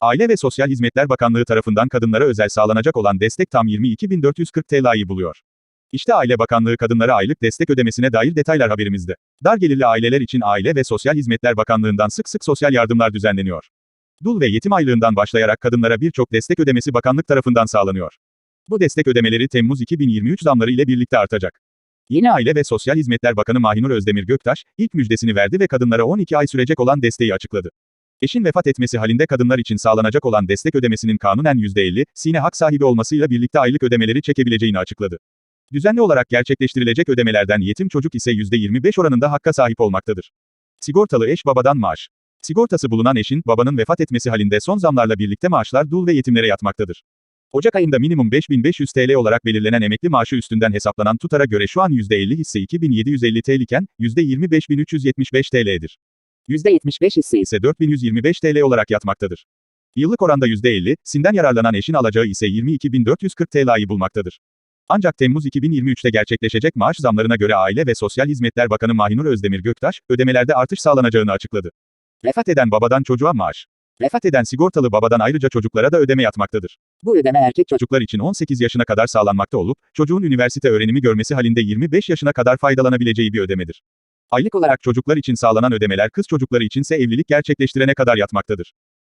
Aile ve Sosyal Hizmetler Bakanlığı tarafından kadınlara özel sağlanacak olan destek tam 22.440 TL'yi buluyor. İşte Aile Bakanlığı kadınlara aylık destek ödemesine dair detaylar haberimizde. Dar gelirli aileler için Aile ve Sosyal Hizmetler Bakanlığı'ndan sık sık sosyal yardımlar düzenleniyor. Dul ve yetim aylığından başlayarak kadınlara birçok destek ödemesi bakanlık tarafından sağlanıyor. Bu destek ödemeleri Temmuz 2023 zamları ile birlikte artacak. Yeni Aile ve Sosyal Hizmetler Bakanı Mahinur Özdemir Göktaş, ilk müjdesini verdi ve kadınlara 12 ay sürecek olan desteği açıkladı. Eşin vefat etmesi halinde kadınlar için sağlanacak olan destek ödemesinin kanunen %50, sine hak sahibi olmasıyla birlikte aylık ödemeleri çekebileceğini açıkladı. Düzenli olarak gerçekleştirilecek ödemelerden yetim çocuk ise %25 oranında hakka sahip olmaktadır. Sigortalı eş babadan maaş. Sigortası bulunan eşin, babanın vefat etmesi halinde son zamlarla birlikte maaşlar dul ve yetimlere yatmaktadır. Ocak ayında minimum 5500 TL olarak belirlenen emekli maaşı üstünden hesaplanan tutara göre şu an %50 hisse 2750 TL iken, %25375 TL'dir. %75 hisse ise 4125 TL olarak yatmaktadır. Yıllık oranda %50, sinden yararlanan eşin alacağı ise 22.440 TL'yi bulmaktadır. Ancak Temmuz 2023'te gerçekleşecek maaş zamlarına göre Aile ve Sosyal Hizmetler Bakanı Mahinur Özdemir Göktaş, ödemelerde artış sağlanacağını açıkladı. Vefat eden babadan çocuğa maaş. Vefat eden sigortalı babadan ayrıca çocuklara da ödeme yatmaktadır. Bu ödeme erkek çocuk Çocuklar için 18 yaşına kadar sağlanmakta olup, çocuğun üniversite öğrenimi görmesi halinde 25 yaşına kadar faydalanabileceği bir ödemedir. Aylık olarak çocuklar için sağlanan ödemeler kız çocukları içinse evlilik gerçekleştirene kadar yatmaktadır.